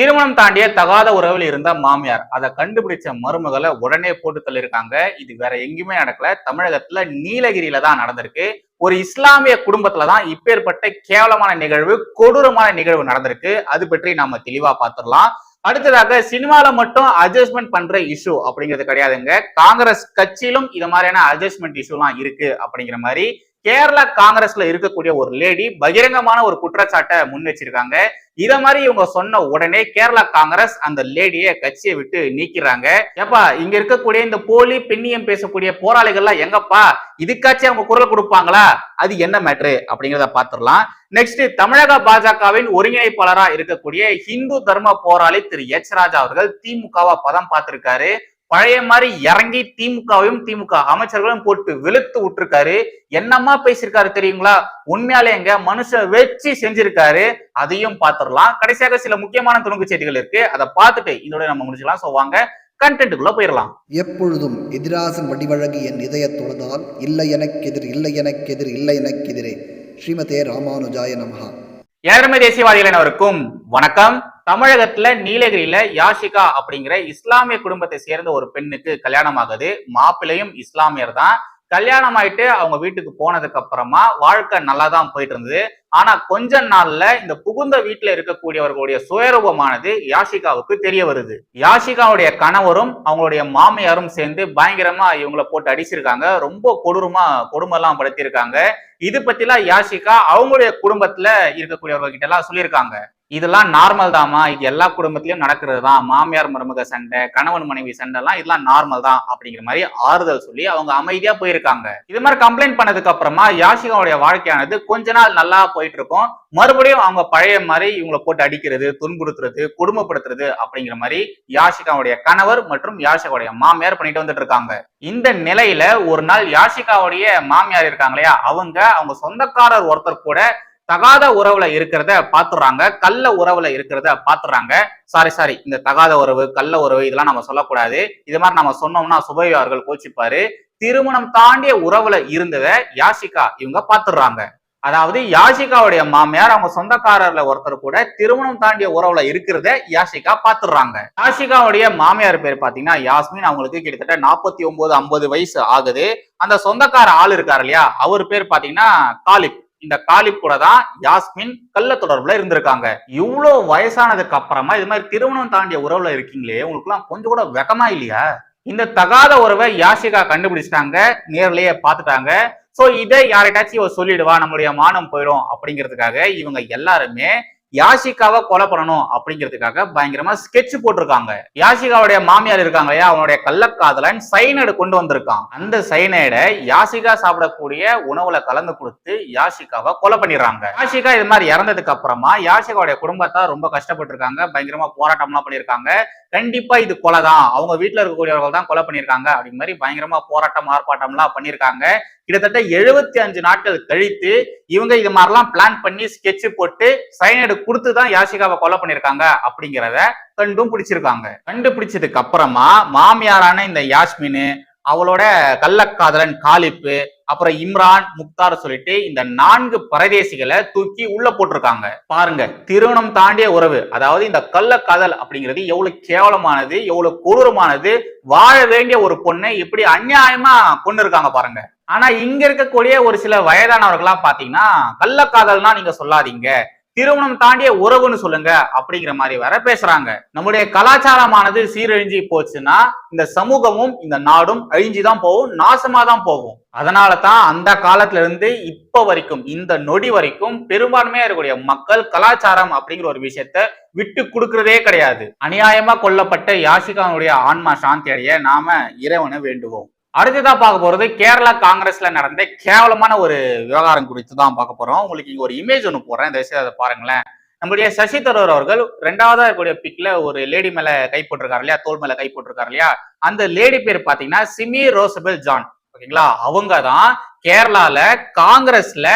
திருமணம் தாண்டிய தகாத உறவில் இருந்த மாமியார் அதை கண்டுபிடிச்ச மருமகளை உடனே போட்டு தள்ளியிருக்காங்க. இது வேற எங்கேயுமே நடக்கல. தமிழகத்துல நீலகிரியில தான் நடந்திருக்கு. ஒரு இஸ்லாமிய குடும்பத்துல தான் இப்பேற்பட்ட கேவலமான நிகழ்வு கொடூரமான நிகழ்வு நடந்திருக்கு. அது பற்றி நாம தெளிவா பார்த்துடலாம். அடுத்ததாக சினிமால மட்டும் அட்ஜஸ்ட்மெண்ட் பண்ற இஷ்யூ அப்படிங்கிறது கிடையாதுங்க. காங்கிரஸ் கட்சியிலும் இது மாதிரியான அட்ஜஸ்ட்மெண்ட் இஷ்யூலாம் இருக்கு அப்படிங்கிற மாதிரி கேரளா காங்கிரஸ்ல இருக்கக்கூடிய ஒரு லேடி பகிரங்கமான ஒரு குற்றச்சாட்டை முன் வச்சிருக்காங்க. இத மாதிரி இவங்க சொன்ன உடனே கேரளா காங்கிரஸ் அந்த லேடிய கட்சியை விட்டு நீக்கிறாங்க. ஏப்பா இங்க இருக்கக்கூடிய இந்த போலி பெண்ணியம் பேசக்கூடிய போராளிகள்லாம் எங்கப்பா? இதுக்காச்சும் அவங்க குரல் கொடுப்பாங்களா? அது என்ன மேட்ரு அப்படிங்கிறத பார்த்துடலாம். நெக்ஸ்ட் தமிழக பாஜகவின் ஒருங்கிணைப்பாளரா இருக்கக்கூடிய ஹிந்து தர்ம போராளி திரு எச். ராஜா அவர்கள் திமுகவா பதம் பார்த்திருக்காரு. பழைய மாதிரி இறங்கி திமுகவையும் திமுக அமைச்சர்களும் போட்டு வெளுத்து விட்டுருக்காரு. என்னமா பேசியிருக்காரு தெரியுங்களா? உண்மையாலே எங்க மனுஷன் வச்சு செஞ்சிருக்காரு. அதையும் பார்த்துடலாம் கடைசியாக சில முக்கியமான துணுக்கு செய்திகள் இருக்கு. அதை பார்த்துட்டு இதோட நம்ம முடிச்சுக்கலாம். ஸோ வாங்க கண்டென்ட்டுக்குள்ள போயிடலாம். எப்பொழுதும் எதிராசன் வடிவழகு என் இதய தொழுதால் இல்லை எனக்கெதிர் இல்லை எனக்கெதிர் இல்லை எனக்கெதிரே ஸ்ரீமதே ராமானுஜாய நமஹா. ஏழமை தேசியவாதிகள் அனைவருக்கும் வணக்கம். தமிழகத்துல நீலகிரியில யாஷிகா அப்படிங்கிற இஸ்லாமிய குடும்பத்தை சேர்ந்த ஒரு பெண்ணுக்கு கல்யாணம் ஆகுது மாப்பிள்ளையும் இஸ்லாமியர் தான். கல்யாணம் ஆயிட்டு அவங்க வீட்டுக்கு போனதுக்கு அப்புறமா வாழ்க்கை நல்லா தான் போயிட்டு இருந்தது ஆனா கொஞ்ச நாள்ல இந்த புகுந்த வீட்டுல இருக்கக்கூடியவர்களுடைய சுயரூபமானது யாஷிகாவுக்கு தெரிய வருது. யாஷிகாவுடைய கணவரும் அவங்களுடைய மாமியாரும் சேர்ந்து பயங்கரமா இவங்கள போட்டு அடிச்சிருக்காங்க. ரொம்ப கொடூரமா கொடுமைலாம் படுத்தியிருக்காங்க. இது பத்திலாம் யாஷிகா அவங்களுடைய குடும்பத்துல இருக்கக்கூடியவர்கிட்ட எல்லாம் சொல்லியிருக்காங்க. இதெல்லாம் நார்மல் தாம்மா. இது எல்லா குடும்பத்திலயும் நடக்கிறது தான் மாமியார் மருமக சண்டை கணவன் மனைவி சண்டை எல்லாம் இதெல்லாம் நார்மல் தான் அப்படிங்கிற மாதிரி ஆறுதல் சொல்லி அவங்க அமைதியா போயிருக்காங்க. இது மாதிரி கம்ப்ளைண்ட் பண்ணதுக்கு அப்புறமா யாஷிகாவுடைய வாழ்க்கையானது கொஞ்ச நாள் நல்லா போயிட்டு இருக்கும் மறுபடியும் அவங்க பழைய மாதிரி இவங்களை போட்டு அடிக்கிறது துன்புறுத்துறது கொடுமைப்படுத்துறது அப்படிங்கிற மாதிரி யாஷிகாவுடைய கணவர் மற்றும் யாஷிகாவுடைய மாமியார் பண்ணிட்டு வந்துட்டு இருக்காங்க. இந்த நிலையில ஒரு நாள் யாஷிகாவுடைய மாமியார் இருக்காங்க இல்லையா? அவங்க அவங்க சொந்தக்காரர் ஒருத்தர் கூட தகாத உறவுல இருக்கிறத பாத்துறாங்க கள்ள உறவுல இருக்கிறத பாத்துறாங்க. சாரி சாரி இந்த தகாத உறவு கள்ள உறவு இதெல்லாம் நம்ம சொல்லக்கூடாது. இது மாதிரி நம்ம சொன்னோம்னா சுபவி அவர்கள் கோச்சிப்பாரு. திருமணம் தாண்டிய உறவுல இருந்தத யாஷிகா இவங்க பாத்துடுறாங்க அதாவது யாஷிகாவுடைய மாமியார் அவங்க சொந்தக்காரர்ல ஒருத்தர் கூட திருமணம் தாண்டிய உறவுல இருக்கிறத யாஷிகா பாத்துடுறாங்க யாஷிகாவுடைய மாமியார் பேர் பாத்தீங்கன்னா யாஸ்மின். அவங்களுக்கு கிட்டத்தட்ட நாற்பத்தி ஒன்பது ஐம்பது வயசு ஆகுது. அந்த சொந்தக்கார ஆள் இருக்காரு இல்லையா? அவர் பேர் பாத்தீங்கன்னா காலிப். இந்த காலிப் கூட தான் யாஸ்மின் கள்ள தொடர்புல இருந்திருக்காங்க. இவ்வளவு வயசானதுக்கு அப்புறமா இது மாதிரி திருமணம் தாண்டிய உறவுல இருக்கீங்களே உங்களுக்குலாம் கொஞ்சம் கூட வெக்கமா இல்லையா? இந்த தகாத உறவை யாசிகா கண்டுபிடிச்சிட்டாங்க நேர்லயே பார்த்துட்டாங்க. சோ இதை யார்கிட்டாச்சும் இவ சொல்லிடுவா நம்மளுடைய மானம் போயிடும் அப்படிங்கிறதுக்காக இவங்க எல்லாருமே யாஷிகாவை கொலை பண்ணணும் அப்படிங்கிறதுக்காக பயங்கரமா ஸ்கெட்ச் போட்டிருக்காங்க. யாஷிகாவுடைய மாமியார் இருக்காங்க இல்லையா? அவனுடைய கள்ளக்காதலன் சைனைடு கொண்டு வந்திருக்கான். அந்த சைனைடை யாசிகா சாப்பிடக்கூடிய உணவுல கலந்து கொடுத்து யாஷிகாவை கொலை பண்ணிடுறாங்க. யாஷிகா இது மாதிரி இறந்ததுக்கு அப்புறமா யாஷிகாவுடைய குடும்பத்தை ரொம்ப கஷ்டப்பட்டிருக்காங்க. பயங்கரமா போராட்டம்லாம் பண்ணியிருக்காங்க. கண்டிப்பா இது கொலை தான் அவங்க வீட்டுல இருக்கக்கூடியவர்கள் தான் கொலை பண்ணியிருக்காங்க. அப்படிங்கிற மாதிரி பயங்கரமா போராட்டம் ஆர்ப்பாட்டம்லாம் பண்ணியிருக்காங்க. கிட்டத்தட்ட எழுபத்தி அஞ்சு நாட்கள் கழித்து இவங்க இது மாதிரிலாம் பிளான் பண்ணி ஸ்கெட்ச் போட்டு சைனைடு கொடுத்து தான் யாசிகாவை கொலை பண்ணியிருக்காங்க அப்படிங்கிறத கண்டும் பிடிச்சிருக்காங்க. கண்டுபிடிச்சதுக்கு அப்புறமா மாமியாரான இந்த யாஸ்மின் அவளோட கள்ளக்காதலன் காலிப்பு அப்புறம் இம்ரான் முக்தார் சொல்லிட்டு இந்த நான்கு பரதேசிகளை தூக்கி உள்ள போட்டிருக்காங்க. பாருங்க திருமணம் தாண்டிய உறவு. அதாவது இந்த கள்ளக்காதல் அப்படிங்கிறது எவ்வளவு கேவலமானது எவ்வளவு கொடூரமானது வாழ வேண்டிய ஒரு பொண்ணை இப்படி அநியாயமா கொண்டு இருக்காங்க பாருங்க. ஆனா இங்க இருக்கக்கூடிய ஒரு சில வயதானவர்கள்லாம் பாத்தீங்கன்னா கள்ளக்காதல்னா நீங்க சொல்லாதீங்க. திருமணம் தாண்டிய உறவுன்னு சொல்லுங்க அப்படிங்கிற மாதிரி வர பேசுறாங்க. நம்முடைய கலாச்சாரமானது சீரழிஞ்சு போச்சுன்னா இந்த சமூகமும் இந்த நாடும் அழிஞ்சுதான் போகும் நாசமா தான் போகும். அதனால தான் அந்த காலத்துல இருந்து இப்ப வரைக்கும் இந்த நொடி வரைக்கும் பெரும்பான்மையா இருக்கக்கூடிய மக்கள் கலாச்சாரம் அப்படிங்கிற ஒரு விஷயத்த விட்டு கொடுக்கறதே கிடையாது. அநியாயமா கொல்லப்பட்ட யாசிகானுடைய ஆன்மா சாந்தி அடைய நாம இறைவனை வேண்டுவோம். அடுத்ததா பார்க்க போறது கேரளா காங்கிரஸ்ல நடந்த கேவலமான ஒரு விவகாரம் குறித்து தான் பார்க்க போறோம். உங்களுக்கு இங்க ஒரு இமேஜ் ஒன்று போடுறேன். தயவுசெய்து அதை பாருங்களேன். நம்முடைய சசி தரூர் அவர்கள் ரெண்டாவதா இருக்கக்கூடிய பிக்ல ஒரு லேடி மேல கை போட்டிருக்காரு இல்லையா? தோல் மேல கை போட்டிருக்காரு இல்லையா? அந்த லேடி பேர் பாத்தீங்கன்னா சிமி ரோசபெல் ஜான் ஓகேங்களா? அவங்க தான் கேரளால காங்கிரஸ்ல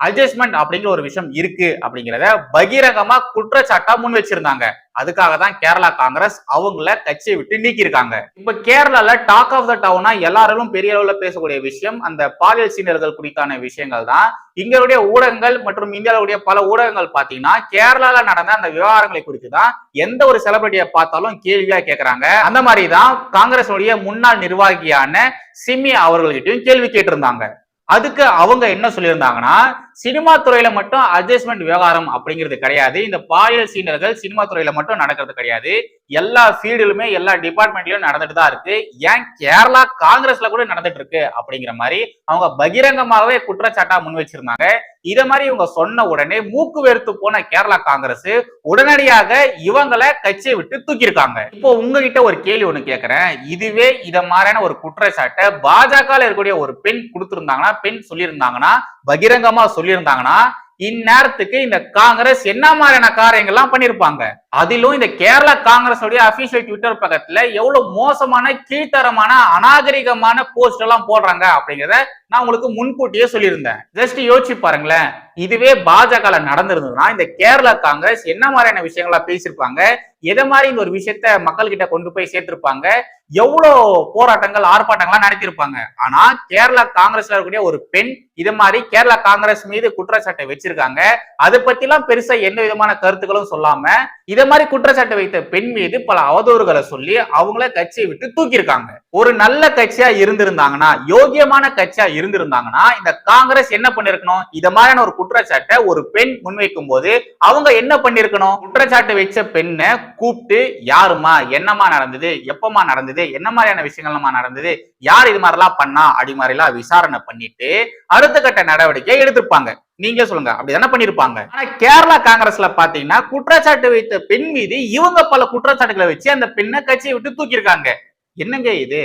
அட்ஜஸ்ட்மெண்ட் அப்படிங்கிற ஒரு விஷயம் இருக்கு அப்படிங்கிறத பகிரங்கமா குற்றச்சாட்டா முன் வச்சிருந்தாங்க. அதுக்காக தான் கேரளா காங்கிரஸ் அவங்கள கட்சியை விட்டு நீக்கியிருக்காங்க. இப்ப கேரளால டாக் ஆஃப் த டவுனா எல்லாரும் பெரிய அளவுல பேசக்கூடிய விஷயம் அந்த பாலியல் சீனர்கள் குறித்தான விஷயங்கள் தான். இங்களுடைய ஊடகங்கள் மற்றும் இந்தியாவுடைய பல ஊடகங்கள் பாத்தீங்கன்னா கேரளால நடந்த அந்த விவகாரங்களை குறித்து தான் எந்த ஒரு செலிபிரிட்டியை பார்த்தாலும் கேள்வியா கேட்கறாங்க அந்த மாதிரி தான் காங்கிரஸ் முன்னாள் நிர்வாகியான சிமி அவர்கள்கிட்டையும் கேள்வி கேட்டிருந்தாங்க. அதுக்கு அவங்க என்ன சொல்லியிருந்தாங்கன்னா சினிமா துறையில மட்டும் அட்ஜஸ்ட்மெண்ட் விவகாரம் அப்படிங்கிறது கிடையாது. இந்த பாலியல் சீனர்கள் சினிமா துறையில மட்டும் நடக்கிறது கிடையாது. எல்லா ஃபீல்டுலுமே எல்லா டிபார்ட்மெண்ட்லயும் நடந்துட்டு தான் இருக்கு. ஏன் கேரளா காங்கிரஸ்ல கூட நடந்துட்டு இருக்கு அப்படிங்கிற மாதிரி அவங்க பகிரங்கமாகவே குற்றச்சாட்டா முன் வச்சிருந்தாங்க. இத மாதிரி இவங்க சொன்ன உடனே மூக்கு வெறுத்து போன கேரளா காங்கிரஸ் உடனடியாக இவங்களை கட்சியை விட்டு தூக்கியிருக்காங்க. இப்போ உங்ககிட்ட ஒரு கேள்வி ஒண்ணு கேக்குறேன். இதுவே இத மாதிரியான ஒரு குற்றச்சாட்டை பாஜக இருக்கக்கூடிய ஒரு பெண் கொடுத்திருந்தாங்கன்னா பெண் சொல்லியிருந்தாங்கன்னா பகிரங்கமா சொல்லி சொல்லியிருந்தாங்கன்னா இந்நேரத்துக்கு இந்த காங்கிரஸ் என்ன மாதிரியான காரியங்கள்லாம் பண்ணிருப்பாங்க அதிலும் இந்த கேரளா காங்கிரஸ் அபிஷியல் ட்விட்டர் பக்கத்துல எவ்வளவு மோசமான கீழ்த்தரமான அநாகரிகமான போஸ்ட் எல்லாம் போடுறாங்க அப்படிங்கறத நான் உங்களுக்கு முன்கூட்டியே சொல்லியிருந்தேன். ஜஸ்ட் யோசிச்சு பாருங்களேன். இதுவே பாஜக நடந்திருந்ததுன்னா இந்த கேரளா காங்கிரஸ் என்ன மாதிரியான விஷயங்களா பேசியிருப்பாங்க? எதை மாதிரி இந்த ஒரு விஷயத்த மக்கள் கிட்ட கொண்டு போய் சேர்த்திருப்பாங்க? எவ்வளவு போராட்டங்கள் ஆர்ப்பாட்டங்கள்லாம் நடத்தியிருப்பாங்க? ஆனா கேரளா காங்கிரஸ்ல இருக்கக்கூடிய ஒரு பெண் இது மாதிரி கேரளா காங்கிரஸ் மீது குற்றச்சாட்டை வச்சிருக்காங்க. அதை பத்தி எல்லாம் பெருசா எந்த விதமான கருத்துக்களும் சொல்லாம இத மாதிரி குற்றச்சாட்டு வைத்த பெண் மீது பல அவதூறுகளை சொல்லி அவங்கள கட்சியை விட்டு தூக்கியிருக்காங்க. ஒரு நல்ல கட்சியா இருந்திருந்தாங்கன்னா யோகியமான கட்சியா இருந்திருந்தாங்கன்னா இந்த காங்கிரஸ் என்ன பண்ணிருக்கணும்? இத மாதிரியான ஒரு குற்றச்சாட்டை ஒரு பெண் முன்வைக்கும் போது அவங்க என்ன பண்ணிருக்கணும்? குற்றச்சாட்டு வச்ச பெண்ணை கூப்பிட்டு யாருமா என்னமா நடந்தது? எப்பமா நடந்தது? என்ன மாதிரியான விஷயங்கள்மா நடந்தது? யார் இது மாதிரிலாம் பண்ணா? அப்படி மாதிரிலாம் விசாரணை பண்ணிட்டு அடுத்த கட்ட நடவடிக்கை எடுத்திருப்பாங்க. நீங்களே சொல்லுங்க. அப்படி அப்படிதானே பண்ணிருப்பாங்க ஆனா கேரளா காங்கிரஸ்ல பாத்தீங்கன்னா குற்றச்சாட்டு வைத்த பெண் மீது இவங்க பல குற்றச்சாட்டுகளை வச்சு அந்த பெண்ணை கட்சியை விட்டு தூக்கியிருக்காங்க. என்னங்க இது?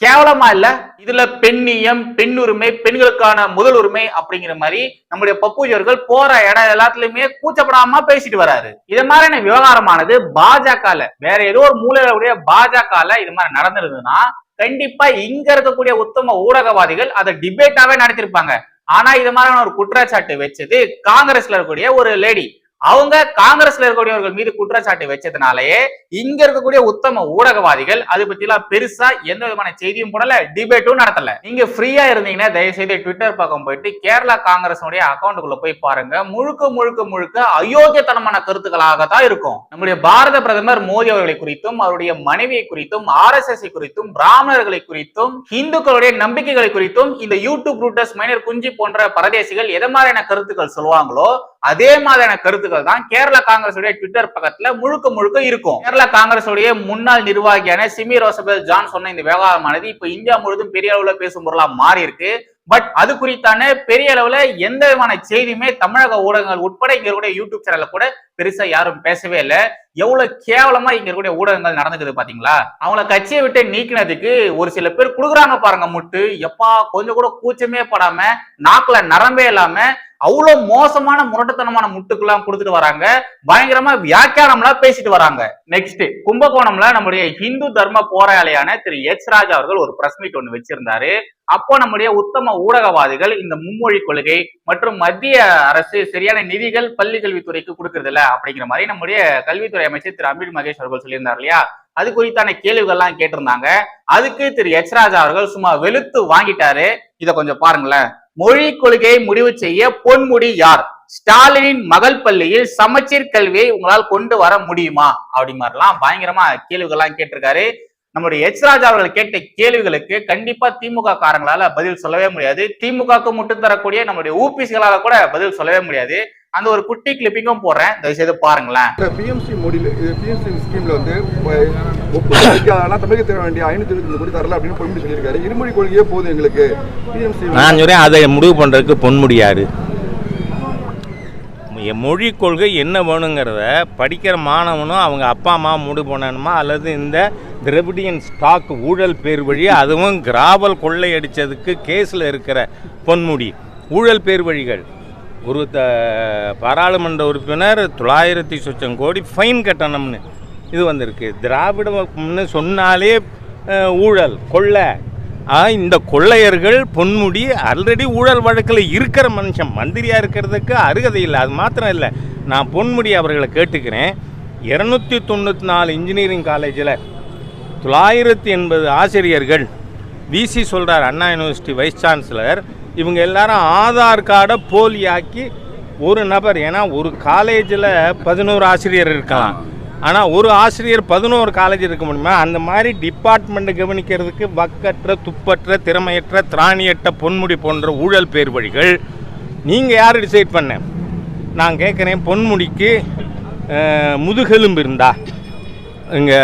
கேவலமா இல்ல? இதுல பெண்ணியம் பெண் உரிமை பெண்களுக்கான முதல் உரிமை அப்படிங்கிற மாதிரி நம்முடைய பப்பூஜர்கள் போற இடம் எல்லாத்துலயுமே கூச்சப்படாம பேசிட்டு வராரு. இது மாதிரியான விவகாரமானது பாஜக வேற ஏதோ ஒரு மூலையுடைய பாஜக இது மாதிரி நடந்திருந்ததுன்னா கண்டிப்பா இங்க இருக்கக்கூடிய உத்தம ஊடகவாதிகள் அதை டிபேட்டாவே நடத்திருப்பாங்க. ஆனா இது மாதிரியான ஒரு குற்றச்சாட்டு வச்சது காங்கிரஸ்ல இருக்கக்கூடிய ஒரு லேடி அவங்க காங்கிரஸ்ல இருக்கக்கூடியவர்கள் மீது குற்றச்சாட்டு வச்சதுனாலயே இங்க இருக்கக்கூடிய உத்தம ஊடகவாதிகள் அது பத்தி எல்லாம் பெருசா எந்த விதமான செய்தியும் போடல டிபேட்டும் நடத்தல. நீங்க ஃப்ரீயா இருந்தீங்கன்னா தயவு செய்து ட்விட்டர் பக்கம் போயிட்டு கேரளா காங்கிரஸுடைய அக்கௌண்ட்டுக்குள்ள போய் பாருங்க. முழுக்க முழுக்க முழுக்க அயோக்கியத்தனமான கருத்துக்களாக தான் இருக்கும். நம்முடைய பாரத பிரதமர் மோடி அவர்களை குறித்தும் அவருடைய மனைவியை குறித்தும் ஆர் எஸ் எஸ் குறித்தும் பிராமணர்களை குறித்தும் இந்துக்களுடைய நம்பிக்கைகளை குறித்தும் இந்த யூடியூப் ரூட்டர்ஸ் மைனர் குஞ்சி போன்ற பரதேசிகள் எதை மாதிரியான கருத்துக்கள் சொல்லுவாங்களோ அதே மாதிரியான கருத்துக்கள் தான் கேரள காங்கிரஸ் ட்விட்டர் பக்கத்துல முழுக்க முழுக்க இருக்கும். கேரள காங்கிரஸ் முன்னாள் நிர்வாகியான சிமி ரோசபெல் ஜான் சொன்ன இந்த விவகாரமானது இப்ப இந்தியா முழுவதும் பெரிய அளவுல பேசும் பொருளா மாறி இருக்கு. பட் அது குறித்தான பெரிய அளவுல எந்த விதமான செய்தியுமே தமிழக ஊடகங்கள் உட்பட இங்க இருக்கக்கூடிய யூடியூப் சேனல்ல கூட பெருசா யாரும் பேசவே இல்லை. எவ்வளவு கேவலமா இங்க இருக்கக்கூடிய ஊடகங்கள் நடந்துக்குது பாத்தீங்களா? அவங்கள கட்சியை விட்டு நீக்கினதுக்கு ஒரு சில பேர் குடுக்குறாங்க பாருங்க முட்டு. எப்பா கொஞ்சம் கூட கூச்சமே படாம நாக்குல நரம்பே இல்லாம அவ்வளவு மோசமான முரட்டுத்தனமான முட்டுக்கெல்லாம் கொடுத்துட்டு வராங்க. பயங்கரமா வியாக்கியானம்லாம் பேசிட்டு வராங்க. நெக்ஸ்ட் கும்பகோணம்ல நம்முடைய ஹிந்து தர்ம போராளியான திரு எச் ராஜா அவர்கள் ஒரு பிரஸ் மீட் ஒன்று வச்சிருந்தாரு. அப்போ நம்முடைய உத்தம ஊடகவாதிகள் இந்த மும்மொழி கொள்கை மற்றும் மத்திய அரசு சரியான நிதிகள் பள்ளி கல்வித்துறைக்கு கொடுக்கறது இல்ல அப்படிங்கிற மாதிரி நம்முடைய கல்வித்துறை அமைச்சர் திரு அமித் மகேஷ் அவர்கள் சொல்லியிருந்தார் இல்லையா? அது குறித்தான கேள்விகள்லாம் கேட்டிருந்தாங்க. அதுக்கு திரு எச் ராஜா அவர்கள் சும்மா வெளுத்து வாங்கிட்டாரு. இத கொஞ்சம் பாருங்களேன். மொழி கொள்கையை முடிவு செய்ய பொன்முடி யார்? ஸ்டாலினின் மகள் பள்ளியில் சமச்சீர் கல்வியை உங்களால் கொண்டு வர முடியுமா? அப்படி மாதிரிலாம் பயங்கரமா கேள்விகள்லாம் கேட்டிருக்காரு. நம்முடைய எச் ராஜா அவர்கள் கேட்ட கேள்விகளுக்கு கண்டிப்பா திமுக காரங்களால பதில் சொல்லவே முடியாது. திமுகக்கு முட்டு தரக்கூடிய நம்முடைய ஊபிசிகளால கூட பதில் சொல்லவே முடியாது. அந்த ஒரு குட்டி கிளிப்பிங்கும் போடுறேன். தயவு செய்து பாருங்களேன். இந்த பிஎம்சி மோடியில் இது பிஎம்சி ஸ்கீமில் வந்து ஒப்புதல் அளிக்காதனா தமிழக தேர வேண்டிய ஐநூற்றி இருபத்தி கோடி தரல அப்படின்னு பொன்முடி சொல்லியிருக்காரு. இருமொழி கொள்கையே போதும் எங்களுக்கு. பிஎம்சி நான் சொல்றேன் அதை முடிவு பண்ணுறதுக்கு பொன்முடி யாரு? என் மொழி கொள்கை என்ன வேணுங்கிறத படிக்கிற மாணவனும் அவங்க அப்பா அம்மா முடிவு பண்ணணுமா அல்லது இந்த திரவிடியன் ஸ்டாக் ஊழல் பேர் வழி அதுவும் கிராவல் கொள்ளையடிச்சதுக்கு கேஸில் இருக்கிற பொன்முடி. ஊழல் பேர் வழிகள். ஒரு த பாராளுமன்ற உறுப்பினர் தொள்ளாயிரத்தி சொச்சம் கோடி ஃபைன் கட்டணம்னு. இது வந்திருக்கு. திராவிடம்னு சொன்னாலே ஊழல் கொள்ளை. ஆ, இந்த கொள்ளையர்கள் பொன்முடி ஆல்ரெடி ஊழல் வழக்கில் இருக்கிற மனுஷன். மந்திரியாக இருக்கிறதுக்கு அருகதை இல்லை. அது மாத்திரம் இல்லை. நான் பொன்முடி அவர்களை கேட்டுக்கிறேன். இரநூத்தி தொண்ணூற்றி நாலு இன்ஜினியரிங் காலேஜில் தொள்ளாயிரத்தி எண்பது ஆசிரியர்கள் விசி சொல்கிறார் அண்ணா யூனிவர்சிட்டி வைஸ் சான்சலர் இவங்க எல்லாரும் ஆதார் கார்டை போலியாக்கி ஒரு நபர் ஏன்னா ஒரு காலேஜில் பதினோரு ஆசிரியர் இருக்கலாம். ஆனால் ஒரு ஆசிரியர் பதினோரு காலேஜ் இருக்க முடியுமா? அந்த மாதிரி டிபார்ட்மெண்ட்டை கவனிக்கிறதுக்கு வக்கற்ற துப்பற்ற திறமையற்ற திராணியற்ற பொன்முடி போன்ற ஊழல் பேர் வழிகள் நீங்கள் யார் டிசைட் பண்ண? நான் கேட்குறேன் பொன்முடிக்கு முதுகெலும்பு இருந்தா. இங்கே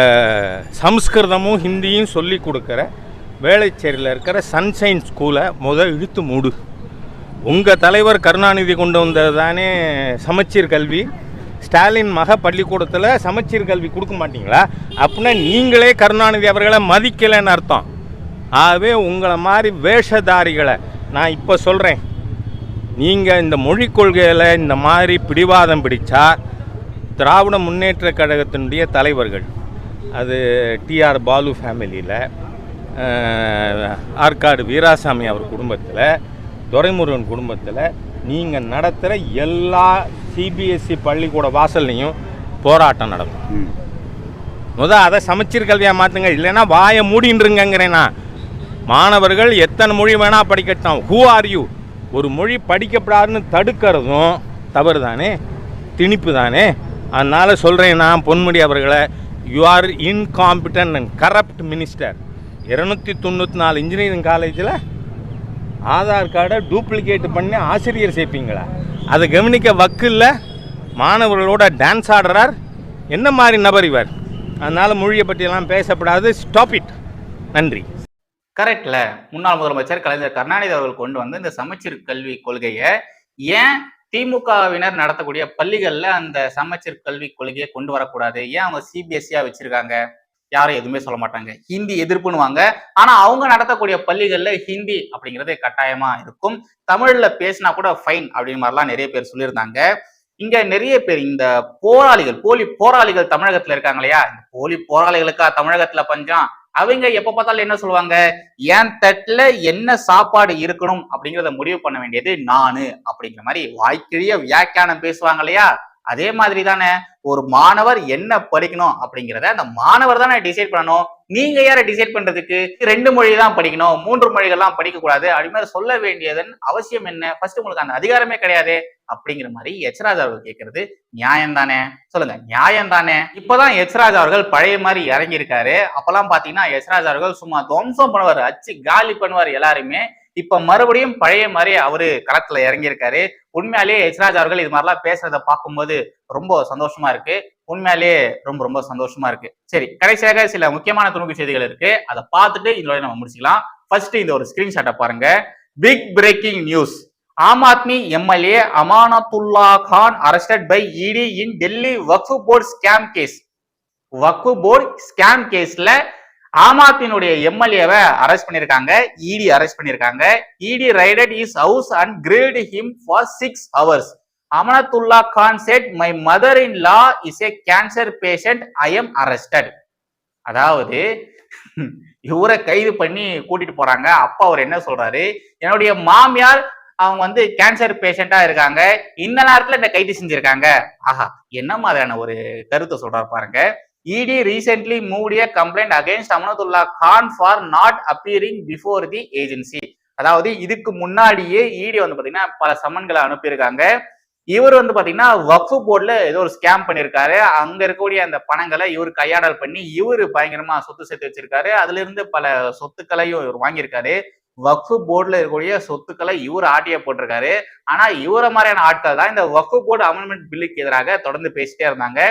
சம்ஸ்கிருதமும் ஹிந்தியும் சொல்லி கொடுக்குற வேளச்சேரியில் இருக்கிற சன்ஷைன் ஸ்கூலை முத இழுத்து மூடு. உங்கள் தலைவர் கருணாநிதி கொண்டு வந்தது தானே சமச்சீர் கல்வி. ஸ்டாலின் மக பள்ளிக்கூடத்தில் சமச்சீர் கல்வி கொடுக்க மாட்டீங்களா? அப்படின்னா நீங்களே கருணாநிதி அவர்களை மதிக்கலைன்னு அர்த்தம். ஆகவே உங்களை மாதிரி வேஷதாரிகளை நான் இப்போ சொல்கிறேன் நீங்கள் இந்த மொழிக் கொள்கையில் இந்த மாதிரி பிடிவாதம் பிடித்தா திராவிட முன்னேற்ற கழகத்தினுடைய தலைவர்கள் அது டிஆர் பாலு ஃபேமிலியில் ஆற்காடு வீராசாமி அவர் குடும்பத்தில் துரைமுருகன் குடும்பத்தில் நீங்கள் நடத்துகிற எல்லா சிபிஎஸ்சி பள்ளிக்கூட வாசல்லையும் போராட்டம் நடக்கும். முத அதை சமச்சீர் கல்வியாக மாற்றுங்க இல்லைன்னா வாயை மூடின்றுங்கிறேன்னா மாணவர்கள் எத்தனை மொழி வேணால் படிக்கட்டும். ஹூ ஆர் யூ ஒரு மொழி படிக்கப்படாதுன்னு தடுக்கிறதும் தவறு தானே திணிப்பு தானே? அதனால் சொல்கிறேன் நான் பொன்முடி அவர்களை. You are incompetent and corrupt minister இருநூத்தி தொண்ணூற்றி நாலு இன்ஜினியரிங் காலேஜில் ஆதார் கார்டை டூப்ளிகேட் பண்ணி ஆசிரியர் சேர்ப்பீங்களா? அதை கவனிக்க வக்கில்ல மாணவர்களோட டான்ஸ் ஆடுறார். என்ன மாதிரி நபர் இவர்? அதனால் மொழியை பற்றியெல்லாம் பேசப்படாது. ஸ்டாப் இட் நன்றி. கரெக்டில் முன்னாள் முதலமைச்சர் கலைஞர் கருணாநிதி அவர்கள் கொண்டு வந்து இந்த சமச்சீர் கல்வி கொள்கையை ஏன் திமுகவினர் நடத்தக்கூடிய பள்ளிகளில் அந்த சமச்சீர் கல்வி கொள்கையை கொண்டு வரக்கூடாது? ஏன் அவங்க சிபிஎஸ்சியாக வச்சுருக்காங்க? யாரும் எதுவுமே சொல்ல மாட்டாங்க. ஹிந்தி எதிர்ப்புன்னுவாங்க. ஆனா அவங்க நடத்தக்கூடிய பள்ளிகள்ல ஹிந்தி அப்படிங்கிறது கட்டாயமா இருக்கும். தமிழ்ல பேசினா கூட ஃபைன் அப்படின்னு மாதிரிலாம் நிறைய பேர் சொல்லியிருந்தாங்க. இங்க நிறைய பேர் இந்த போராளிகள் போலி போராளிகள் தமிழகத்துல இருக்காங்க இல்லையா? இந்த போலி போராளிகளுக்கா தமிழகத்துல பஞ்சம்? அவங்க எப்ப பார்த்தாலும் என்ன சொல்லுவாங்க? என் தட்டுல என்ன சாப்பாடு இருக்கணும் அப்படிங்கிறத முடிவு பண்ண வேண்டியது நானு அப்படிங்கிற மாதிரி வாய்க்கிழிய வியாக்கியானம் பேசுவாங்க இல்லையா? அதே மாதிரி தானே ஒரு மாணவர் என்ன படிக்கணும் அப்படிங்கிறத அந்த மாணவர் தானே டிசைட் பண்ணணும். நீங்க யார டிசைட் பண்றதுக்கு? ரெண்டு மொழி தான் படிக்கணும் மூன்று மொழிகள்லாம் படிக்க கூடாது அப்படி மாதிரி சொல்ல வேண்டியதன் அவசியம் என்ன? ஃபர்ஸ்ட் உங்களுக்கு அந்த அதிகாரமே கிடையாது அப்படிங்கிற மாதிரி எச்ராஜ் அவர்கள் கேட்கறது நியாயம் தானே சொல்லுங்க நியாயம் தானே இப்பதான் எச்ராஜ் அவர்கள் பழைய மாதிரி இறங்கியிருக்காரு. அப்பெல்லாம் பாத்தீங்கன்னா எச்ராஜ் அவர்கள் சும்மா துவம்சம் பண்ணுவார் அச்சு காலி பண்ணுவார் எல்லாருமே. இப்ப மறுபடியும் பழைய மாதிரி அவரு களத்துல இறங்கியிருக்காரு. உண்மையாலேயே எச்ராஜ் அவர்கள் இது மாதிரிலாம் பேசுறத பார்க்கும்போது ரொம்ப சந்தோஷமா இருக்கு. உண்மையாலேயே ரொம்ப ரொம்ப சந்தோஷமா இருக்கு. சரி கடைசியாக சில முக்கியமான துணுக்கு செய்திகள் இருக்கு. அதை பார்த்துட்டு இதோட நம்ம முடிச்சுக்கலாம். ஃபர்ஸ்ட் இந்த ஒரு ஸ்கிரீன்ஷாட்டை பாருங்க. Big breaking news Aam Aadmi MLA Amanatullah Khan arrested by ED in Delhi Waqf board scam case Waqf board scam கேஸ்ல ஆம் ஆத்மியினுடைய எம்எல்ஏவை அரெஸ்ட் பண்ணியிருக்காங்க இடி அரெஸ்ட் பண்ணியிருக்காங்க ED raided his house and grilled him for six hours Amanatullah Khan said my mother in law is a cancer patient I am arrested அதாவது இவரை கைது பண்ணி கூட்டிட்டு போறாங்க. அப்பா அவர் என்ன சொல்றாரு? என்னுடைய மாமியார் அவங்க வந்து கேன்சர் பேஷண்டா இருக்காங்க. இந்த நேரத்துல என்ன கைது செஞ்சிருக்காங்க. ஆஹா என்ன மாதிரியான ஒரு கருத்தை சொல்றாரு பாருங்க. இடி ரீசென்ட்லி மூடிய complaint against Amanatullah Khan for not appearing before the agency அதாவது இதுக்கு முன்னாடியே இடி வந்து பாத்தீங்கன்னா பல சம்மன்களை அனுப்பியிருக்காங்க. இவர் வந்து பாத்தீங்கன்னா வக்ஃபு போர்ட்ல ஏதோ ஒரு ஸ்கேம் பண்ணியிருக்காரு. அங்க இருக்கக்கூடிய அந்த பணங்களை இவர் கையாடல் பண்ணி இவர் பயங்கரமா சொத்து சேர்த்து வச்சிருக்காரு. அதுல இருந்து பல சொத்துக்களையும் இவர் வாங்கியிருக்காரு. வக்ஃபு போர்டில் இருக்கக்கூடிய சொத்துக்களை இவர் ஆட்டிய போட்டிருக்காரு. ஆனா இவரை மாதிரியான ஆட்கள் தான் இந்த வக்ஃபு போர்டு அமெண்ட்மெண்ட் பில்லுக்கு எதிராக தொடர்ந்து பேசிட்டே இருந்தாங்க.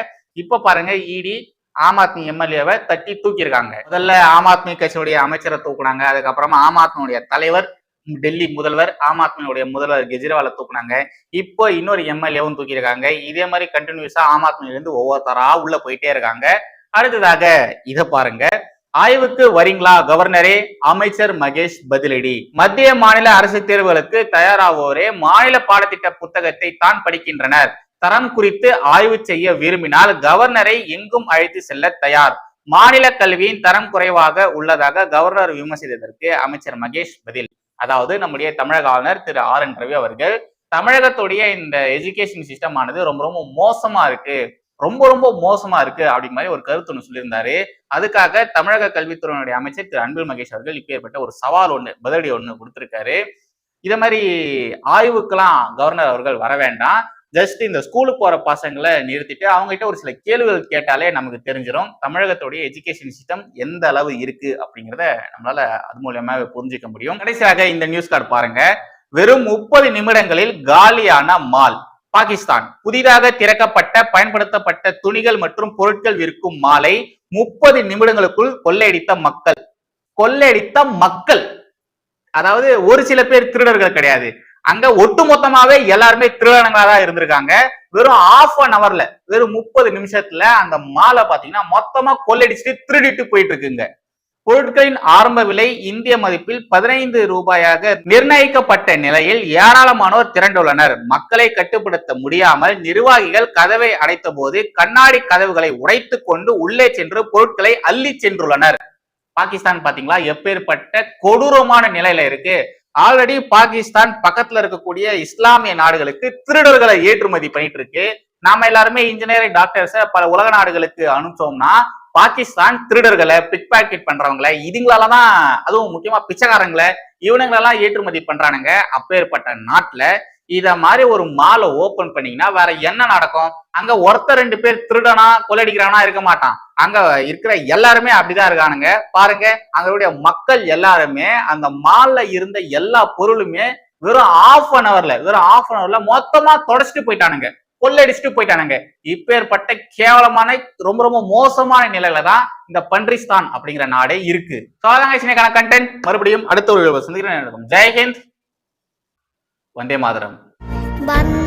இப்ப பாருங்க இடி ஆம் ஆத்மி எம்எல்ஏவை தட்டி தூக்கியிருக்காங்க. முதல்ல ஆம் ஆத்மி கட்சியுடைய அமைச்சரை தூக்குனாங்க. அதுக்கப்புறமா ஆம் ஆத்மியுடைய தலைவர் டெல்லி முதல்வர் ஆம் ஆத்மியுடைய முதல்வர் கெஜ்ரிவாலை தூக்குனாங்க. இப்போ இன்னொரு எம்எல்ஏவும் தூக்கியிருக்காங்க. இதே மாதிரி கண்டினியூஸா ஆம் ஆத்மியிலிருந்து ஒவ்வொருத்தரா உள்ள போயிட்டே இருக்காங்க. அடுத்ததாக இதை பாருங்க. ஆய்வுக்கு வரீங்களா கவர்னரே? அமைச்சர் மகேஷ் பதிலடி. மத்திய மாநில அரசு தேர்வுகளுக்கு தயாராவோரே. மாநில பாடத்திட்ட புத்தகத்தை தான் படிக்கின்றனர். தரம் குறித்து ஆய்வு செய்ய விரும்பினால் கவர்னரை எங்கும் அழைத்து செல்ல தயார். மாநில கல்வியின் தரம் குறைவாக உள்ளதாக கவர்னர் விமர்சித்ததற்கு அமைச்சர் மகேஷ் பதில். அதாவது நம்முடைய தமிழக ஆளுநர் திரு ஆர் என் ரவி அவர்கள் தமிழகத்துடைய இந்த எஜுகேஷன் சிஸ்டம் ஆனது ரொம்ப ரொம்ப மோசமா இருக்கு ரொம்ப ரொம்ப மோசமா இருக்கு அப்படிங்கிற மாதிரி ஒரு கருத்து ஒன்று சொல்லியிருந்தாரு. அதுக்காக தமிழக கல்வித்துறையினுடைய அமைச்சர் திரு அன்பில் மகேஷ் அவர்கள் இப்பேற்பட்ட ஒரு சவால் ஒன்று பதிலடி ஒன்று கொடுத்திருக்காரு. இதை மாதிரி ஆய்வுக்கெல்லாம் கவர்னர் அவர்கள் வர வேண்டாம். ஜஸ்ட் இந்த ஸ்கூலுக்கு போற பசங்களை நிறுத்திட்டு அவங்க கிட்ட ஒரு சில கேள்விகள் கேட்டாலே நமக்கு தெரிஞ்சிடும் தமிழகத்துடைய எஜுகேஷன் சிஸ்டம் எந்த அளவு இருக்கு அப்படிங்கிறத நம்மளால அது மூலியமா புரிஞ்சுக்க முடியும். கடைசியாக இந்த நியூஸ் கார்டு பாருங்க. வெறும் முப்பது நிமிடங்களில் காலியான மால் பாகிஸ்தான். புதிதாக திறக்கப்பட்ட பயன்படுத்தப்பட்ட துணிகள் மற்றும் பொருட்கள் விற்கும் மாலை முப்பது நிமிடங்களுக்குள் கொள்ளையடித்த மக்கள். கொள்ளையடித்த மக்கள். அதாவது ஒரு சில பேர் திருடர்கள் கிடையாது. அங்க ஒட்டுமொத்தமாவே எல்லாருமே திருடனங்களா தான் இருந்திருக்காங்க. வெறும் ஆஃப் அன் அவர்ல வெறும் முப்பது நிமிஷத்துல அந்த மாலை பாத்தீங்கன்னா மொத்தமா கொள்ளடிச்சுட்டு திருடிட்டு போயிட்டு இருக்குங்க பொருட்களின் ஆரம்ப விலை இந்திய மதிப்பில் பதினைந்து ரூபாயாக நிர்ணயிக்கப்பட்ட நிலையில் ஏராளமானோர் திரண்டுள்ளனர். மக்களை கட்டுப்படுத்த முடியாமல் நிர்வாகிகள் கதவை அடைத்த போது கண்ணாடி கதவுகளை உடைத்து கொண்டு உள்ளே சென்று பொருட்களை அள்ளி சென்றுள்ளனர். பாகிஸ்தான் பாத்தீங்களா? எப்பேற்பட்ட கொடூரமான நிலையில இருக்கு. ஆல்ரெடி பாகிஸ்தான் பக்கத்துல இருக்கக்கூடிய இஸ்லாமிய நாடுகளுக்கு திருடர்களை ஏற்றுமதி பண்ணிட்டு இருக்கு நாம எல்லாருமே இன்ஜினியரிங் டாக்டர்ஸ் பல உலக நாடுகளுக்கு அனுப்பிச்சோம்னா பாகிஸ்தான் திருடர்களை பிக் பாக்கெட் பண்றவங்களை இதுங்களால தான் அதுவும் முக்கியமா பிச்சைக்காரங்களை இவனுங்களெல்லாம் ஏற்றுமதி பண்றானுங்க. அப்பேற்பட்ட நாட்டுல இத மாதிரி ஒரு மாலை ஓபன் பண்ணீங்கன்னா வேற என்ன நடக்கும்? அங்க ஒருத்தர் ரெண்டு பேர் திருடனா கொள்ளடிக்கிறானா இருக்க மாட்டான். அங்க இருக்கிற எல்லாருமே அப்படிதான் இருக்கானுங்க. பாருங்க அங்களுடைய மக்கள் எல்லாருமே அந்த மால்ல இருந்த எல்லா பொருளுமே வெறும் ஆஃப் அன் அவர்ல வெறும் ஆஃப் அன் அவர்ல மொத்தமா தொடச்சிட்டு போயிட்டானுங்க. கொள்ளடிச்சுட்டு போயிட்டானுங்க. இப்பேற்பட்ட கேவலமான ரொம்ப ரொம்ப மோசமான நிலையில தான் இந்த பன்றிஸ்தான் அப்படிங்கிற நாடே இருக்கு. So, கண்டென்ட் மறுபடியும் அடுத்த ஒரு சந்திக்கிறேன். ஜெய்ஹிந்த் வந்தே மாதரம். வந்தே